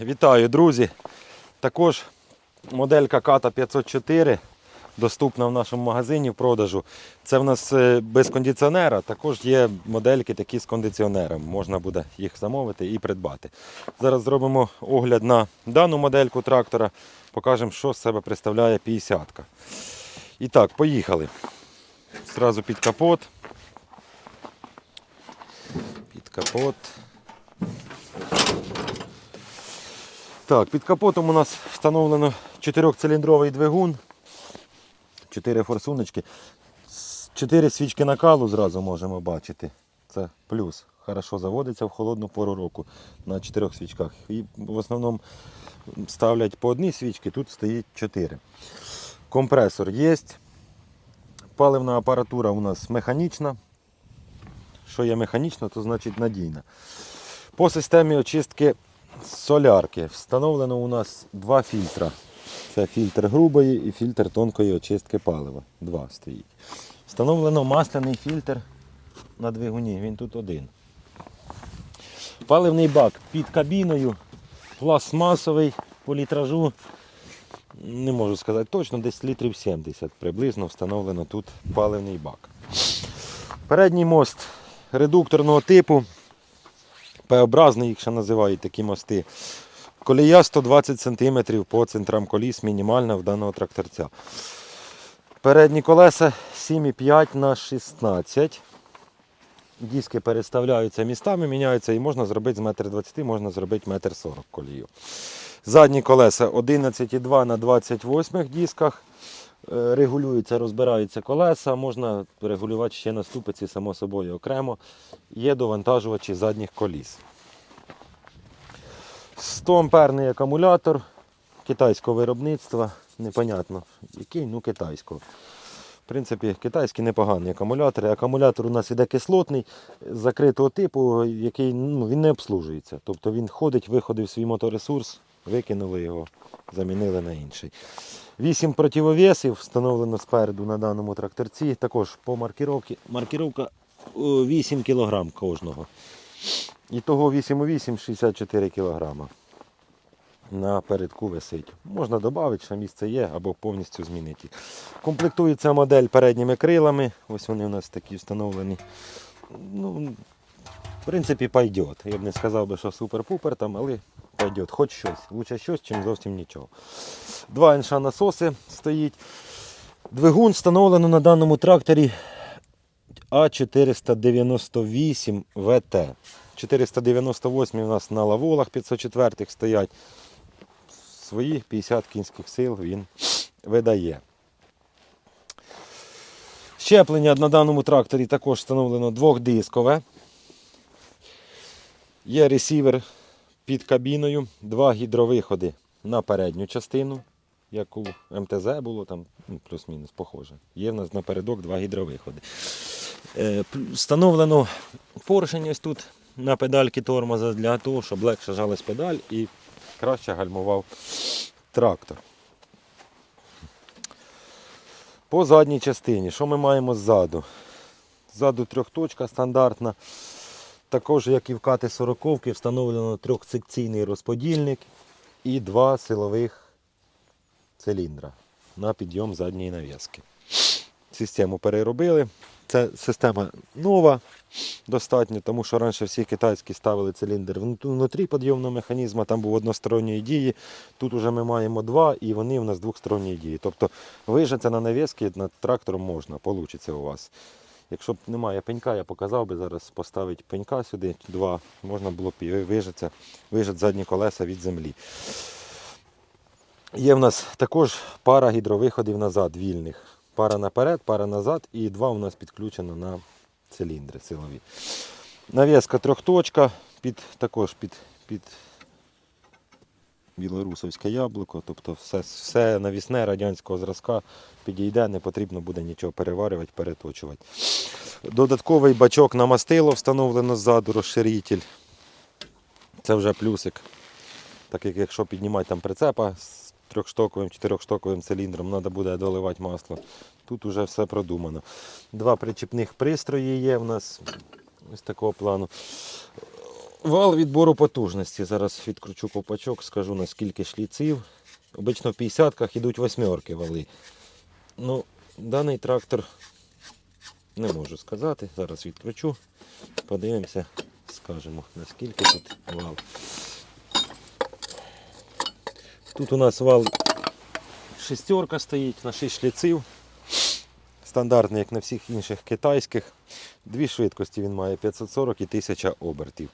Вітаю, друзі! Також моделька Ката 504 доступна в нашому магазині в продажу. Це в нас е, без кондиціонера, також є модельки такі з кондиціонером. Можна буде їх замовити і придбати. Зараз зробимо огляд на дану модельку трактора, покажемо, що з себе представляє 50-ка. І так, поїхали. Зразу під капот. Під капот. Так, під капотом у нас встановлено 4-циліндровий двигун, 4 форсуночки, 4 свічки накалу зразу можемо бачити. Це плюс. Хорошо заводиться в холодну пору року на 4 свічках. І в основному ставлять по одній свічці, тут стоїть 4. Компресор є. Паливна апаратура у нас механічна. Що є механічна, то значить надійна. По системі очистки солярки встановлено у нас два фільтра. Це фільтр грубої і фільтр тонкої очистки палива. Два стоїть. Встановлено масляний фільтр на двигуні, він тут один. Паливний бак під кабіною, пластмасовий по літражу. Не можу сказати точно, десь літрів 70 приблизно встановлено тут паливний бак. Передній мост редукторного типу. П-образний, ще називають такі мости. Колія 120 см по центрам коліс, мінімальна в даного тракторця. Передні колеса 7,5 на 16. Диски переставляються містами, міняються і можна зробити з 1,20 м, можна зробити 1,40 м колію. Задні колеса 11,2 на 28 дисках. Е, Регулюються, розбираються колеса, можна регулювати ще на ступиці, само собою окремо. Є довантажувачі задніх коліс. 100 амперний акумулятор китайського виробництва. Непонятно який, ну китайського. В принципі, китайський непоганий акумулятор. Акумулятор у нас іде кислотний, закритого типу, який ну, він не обслужується. Тобто він ходить, виходив свій моторесурс, викинули його, замінили на інший. 8 противовесів встановлено спереду на даному тракторці. Також по маркіровці. Маркіровка 8 кг кожного. І того 8,8 64 кг. На передку висить. Можна додати, що місце є, або повністю змінити. Комплектується модель передніми крилами. Ось вони у нас такі встановлені. Ну, в принципі, пойдет. Я б не сказав би, що супер-пупер там, але пойдет. Хоч щось. Лучше щось, чим зовсім нічого. Два інша насоси стоїть. Двигун встановлено на даному тракторі А498 ВТ. 498 у нас на лаволах 504 стоять. Свої 50 кінських сил він видає. Щеплення на даному тракторі також встановлено двохдискове. Є ресівер під кабіною, два гідровиходи на передню частину, як у МТЗ було, там ну, плюс-мінус похоже. Є в нас напередок два гідровиходи. Е, Встановлено поршень ось тут на педальки тормоза для того, щоб легше жалась педаль і краще гальмував трактор. По задній частині, що ми маємо ззаду? Ззаду трьохточка стандартна. Також, як і в кати 40 встановлено трьохсекційний розподільник і два силових циліндра на підйом задньої нав'язки. Систему переробили. Це система нова достатньо, тому що раніше всі китайські ставили циліндр внутрі підйомного механізму, там був односторонньої дії. Тут вже ми маємо два і вони в нас двохсторонньої дії. Тобто вижаться на нав'язки над трактором можна, вийде у вас. Якщо б немає пенька, я показав би зараз поставити пенька сюди, два, можна було б і вижатися, вижати задні колеса від землі. Є в нас також пара гідровиходів назад, вільних. Пара наперед, пара назад і два у нас підключено на циліндри силові. Нав'язка трьохточка, під, також під, під білорусовське яблуко, тобто все, все навісне радянського зразка підійде, не потрібно буде нічого переварювати, переточувати. Додатковий бачок на мастило встановлено ззаду, розширитель. Це вже плюсик. Так як якщо піднімати там прицепа з трьохштоковим, чотирьохштоковим циліндром, треба буде доливати масло. Тут вже все продумано. Два причіпних пристрої є в нас ось такого плану. Вал відбору потужності. Зараз відкручу ковпачок, скажу наскільки шліців. Обично в 50-ках йдуть восьмерки вали. Ну, даний трактор не можу сказати. Зараз відкручу. Подивимося, скажемо, наскільки тут вал. Тут у нас вал шестерка стоїть на 6 шліців. Стандартний, як на всіх інших китайських. Дві швидкості він має 540 і 1000 обертів.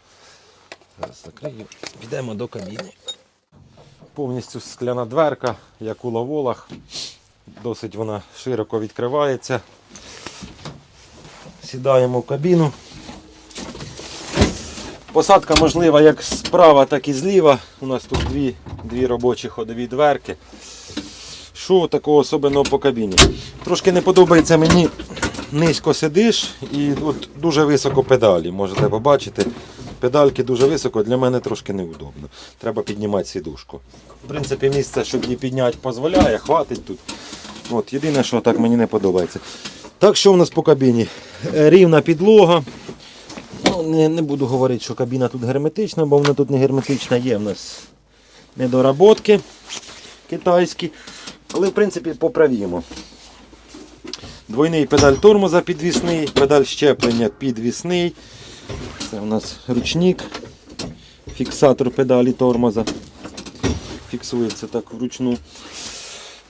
Зараз закрию. Підемо до кабіни. Повністю скляна дверка, як у лаволах. Досить вона широко відкривається. Сідаємо в кабіну. Посадка можлива як справа, так і зліва. У нас тут дві, дві робочі ходові дверки. Що такого особливого по кабіні? Трошки не подобається мені низько сидиш і от дуже високо педалі. Можете побачити. Педальки дуже високо, для мене трошки неудобно. Треба піднімати сідушку. В принципі, місце, щоб її підняти, дозволяє, хватить тут. От, єдине, що так мені не подобається. Так, що в нас по кабіні? Е, Рівна підлога. Ну, не, не буду говорити, що кабіна тут герметична, бо вона тут не герметична, є в нас недоработки китайські. Але в принципі поправімо. Двойний педаль тормоза підвісний, педаль щеплення підвісний. Це у нас ручник, фіксатор педалі тормоза. Фіксується так вручну.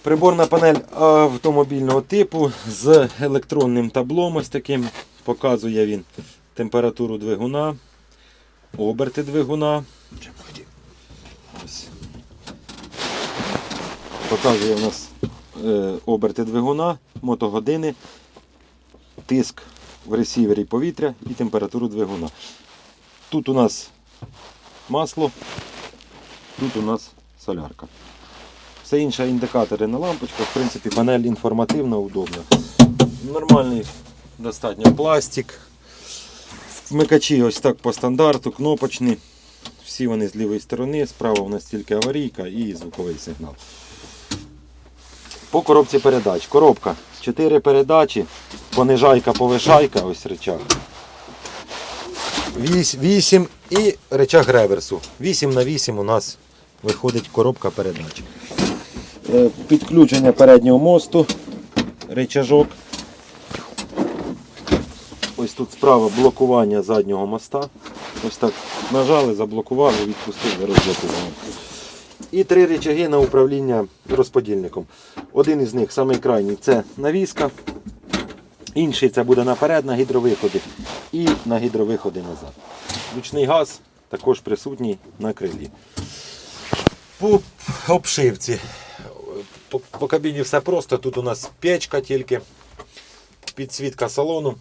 Приборна панель автомобільного типу з електронним таблом ось таким. Показує він температуру двигуна, оберти двигуна. Ось. Показує у нас е, оберти двигуна, мотогодини, тиск в ресівері повітря і температуру двигуна. Тут у нас масло, тут у нас солярка. Все інше індикатори на лампочках, в принципі, панель інформативна, удобна. Нормальний достатньо пластик. Вмикачі ось так по стандарту, кнопочні. Всі вони з лівої сторони, справа у нас тільки аварійка і звуковий сигнал. По коробці передач. Коробка 4 передачі, понижайка, повишайка, ось речах. 8 і речах реверсу. 8 на 8 у нас виходить коробка передач. Е, Підключення переднього мосту, речажок. Ось тут справа блокування заднього моста. Ось так нажали, заблокували, відпустили, розблокували. І три речаги на управління розподільником. Один із них, самий крайній, це навіска. Інший це буде наперед на гідровиходи і на гідровиходи назад. Ручний газ також присутній на крилі. По обшивці. По, по кабіні все просто. Тут у нас печка тільки, підсвітка салону.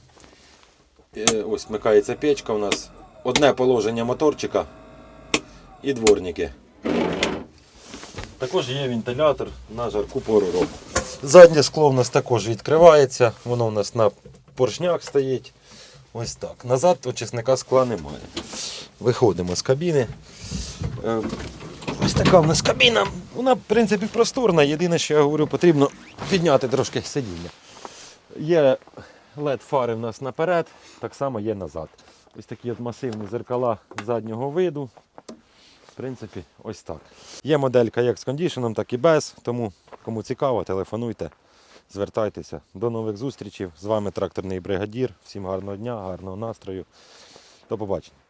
Е, Ось вмикається печка у нас. Одне положення моторчика і дворники. Також є вентилятор на жарку пору року. Заднє скло у нас також відкривається, воно у нас на поршнях стоїть. Ось так. Назад очисника скла немає. Виходимо з кабіни. Е, Ось така в нас кабіна. Вона, в принципі, просторна. Єдине, що я говорю, потрібно підняти трошки сидіння. Є LED фари в нас наперед, так само є назад. Ось такі от масивні зеркала заднього виду. В принципі, ось так. Є моделька як з кондішеном, так і без. Тому кому цікаво, телефонуйте, звертайтеся. До нових зустрічей. З вами тракторний бригадір. Всім гарного дня, гарного настрою. До побачення.